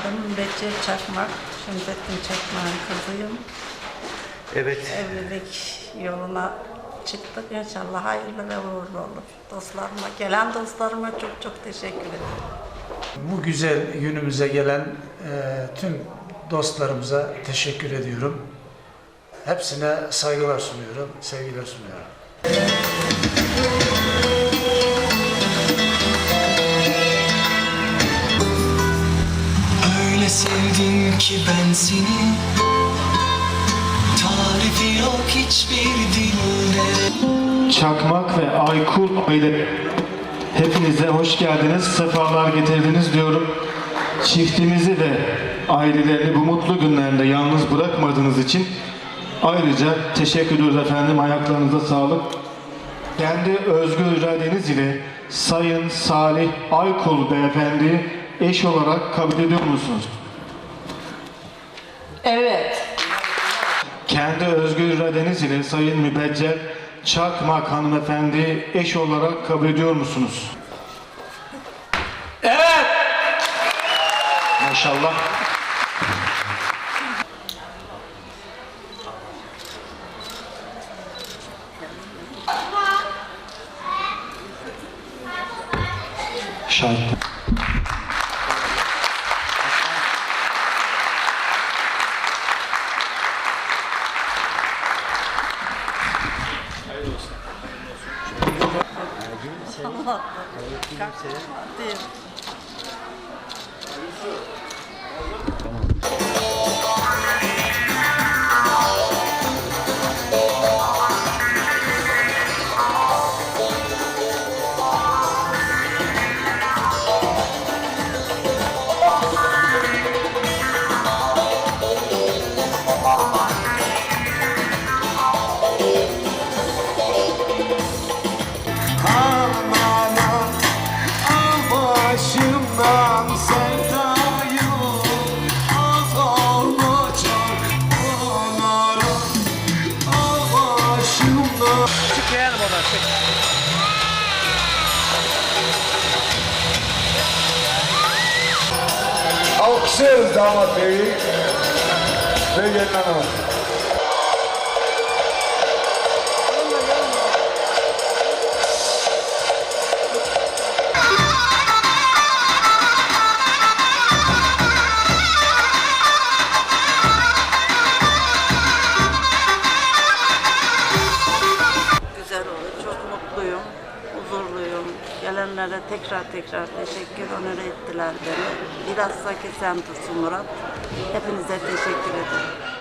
Adım Betül Çakmak. Şemsettin Çakmak'ın kızıyım. Evet. Evlilik yoluna çıktık. İnşallah hayırlı ve uğurlu olur. Dostlarıma, gelen dostlarıma çok çok teşekkür ederim. Bu güzel günümüze gelen e, tüm dostlarımıza teşekkür ediyorum. Hepsine saygılar sunuyorum, sevgiler sunuyorum. Sevdim ki ben seni Tarifi yok hiçbir dilde Çakmak ve Aykul aile hepinize hoş geldiniz, sefalar getirdiniz diyorum. Çiftimizi ve ailelerini bu mutlu günlerinde yalnız bırakmadığınız için ayrıca teşekkür ediyoruz efendim. Ayaklarınıza sağlık. Kendi özgür iradeniz ile Sayın Salih Aykul beyefendi eş olarak kabul ediyor musunuz? Evet. Kendi özgür iradeniz ile Sayın Mübeccel Çakmak hanımefendi eş olarak kabul ediyor musunuz? Evet. Maşallah. Şahit. 네. Alkışlıyoruz damat beyi ve gelin hanımı. Gelenlere tekrar tekrar teşekkür onur ettiler beni. Bilhassa ki sen Murat. Hepinize teşekkür ederim.